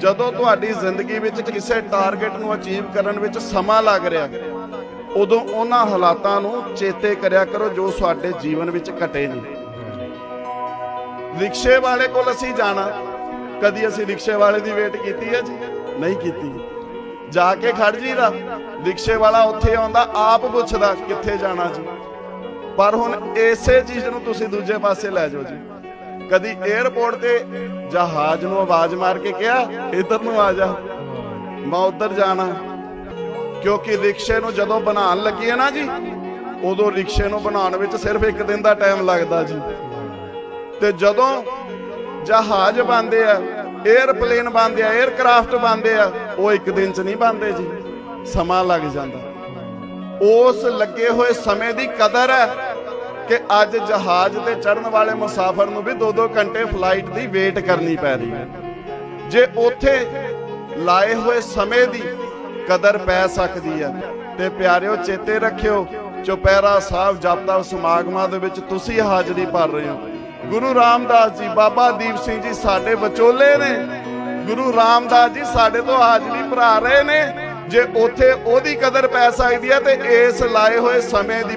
ਜਦੋਂ ਤੁਹਾਡੀ ਜ਼ਿੰਦਗੀ ਵਿੱਚ ਕਿਸੇ ਟਾਰਗੇਟ ਨੂੰ ਅਚੀਵ ਕਰਨ ਵਿੱਚ ਸਮਾਂ ਲੱਗ ਰਿਹਾ, ਉਦੋਂ ਉਹਨਾਂ ਹਾਲਾਤਾਂ ਨੂੰ ਚੇਤੇ ਕਰਿਆ ਕਰੋ ਜੋ ਤੁਹਾਡੇ ਜੀਵਨ ਵਿੱਚ ਘਟੇ ਨੇ ਰਿਕਸ਼ੇ ਵਾਲੇ ਕੋਲ ਅਸੀਂ ਜਾਣਾ। ਕਦੀ ਅਸੀਂ ਰਿਕਸ਼ੇ ਵਾਲੇ ਦੀ ਵੇਟ ਕੀਤੀ ਹੈ ਜੀ? ਨਹੀਂ ਕੀਤੀ। ਜਾ ਕੇ ਖੜ ਜੀਦਾ। ਰਿਕਸ਼ੇ ਵਾਲਾ ਉੱਥੇ ਆਉਂਦਾ, ਆਪ ਪੁੱਛਦਾ, ਕਿੱਥੇ ਜਾਣਾ ਜੀ? ਪਰ ਹੁਣ ਇਸੇ ਚੀਜ਼ ਨੂੰ ਤੁਸੀਂ ਦੂਜੇ ਪਾਸੇ ਲੈ ਜਾਓ ਜੀ। ਕਦੀ 에어ਪੋਰਟ ਤੇ ਜਹਾਜ਼ ਨੂੰ ਆਵਾਜ਼ ਮਾਰ ਕੇ ਕਿਹਾ, ਇੱਧਰ ਨੂੰ ਆ ਜਾ। ਮੈਂ ਉੱਧਰ ਜਾਣਾ। ਕਿਉਂਕਿ ਰਿਕਸ਼ੇ ਨੂੰ ਜਦੋਂ ਬਣਾਉਣ ਲੱਗੀ ਹੈ ਨਾ ਜੀ, ਉਦੋਂ ਰਿਕਸ਼ੇ ਨੂੰ ਬਣਾਉਣ ਵਿੱਚ ਸਿਰਫ ਇੱਕ ਦਿਨ ਦਾ ਟਾਈਮ ਲੱਗਦਾ ਜੀ। ਤੇ ਜਦੋਂ ਜਹਾਜ਼ ਬਣਦੇ ਆ 에ਅਰਪਲੇਨ ਬਣਦੇ ਆ 에ਅਰਕ੍ਰਾਫਟ ਬਣਦੇ ਆ, ਉਹ ਇੱਕ ਦਿਨ 'ਚ ਨਹੀਂ ਬਣਦੇ ਜੀ। ਸਮਾਂ ਲੱਗ ਜਾਂਦਾ। ਉਸ ਲੱਗੇ ਹੋਏ ਸਮੇਂ ਦੀ ਕਦਰ ਹੈ। ਕਿ ਅੱਜ ਜਹਾਜ਼ ਤੇ ਚੜਨ ਵਾਲੇ ਮੁਸਾਫਰ ਨੂੰ ਵੀ 2-2 ਘੰਟੇ ਫਲਾਈਟ ਦੀ ਵੇਟ ਕਰਨੀ ਪੈ ਰਹੀ ਹੈ। ਜੇ ਉੱਥੇ ਲਾਏ ਹੋਏ ਸਮੇਂ ਦੀ ਕਦਰ ਪੈ ਸਕਦੀ ਹੈ, ਤੇ ਪਿਆਰਿਓ ਚੇਤੇ ਰੱਖਿਓ, ਚੁਪਹਿਰਾ ਸਾਹਿਬ ਜਪਤਾ ਸਮਾਗਮਾਂ ਦੇ ਵਿੱਚ ਤੁਸੀਂ ਹਾਜ਼ਰੀ ਭਰ ਰਹੇ ਹੋ। ਗੁਰੂ ਰਾਮਦਾਸ ਜੀ, ਬਾਬਾ ਦੀਪ ਸਿੰਘ ਜੀ ਸਾਡੇ ਵਿਚੋਲੇ ਨੇ। ਗੁਰੂ ਰਾਮਦਾਸ ਜੀ ਸਾਡੇ ਤੋਂ ਹਾਜ਼ਰੀ ਭਰਾ ਰਹੇ ਨੇ। ਜੇ ਉੱਥੇ ਉਹਦੀ ਕਦਰ ਪੈ ਸਕਦੀ ਹੈ, ਤੇ ਇਸ ਲਾਏ ਹੋਏ ਸਮੇਂ ਦੀ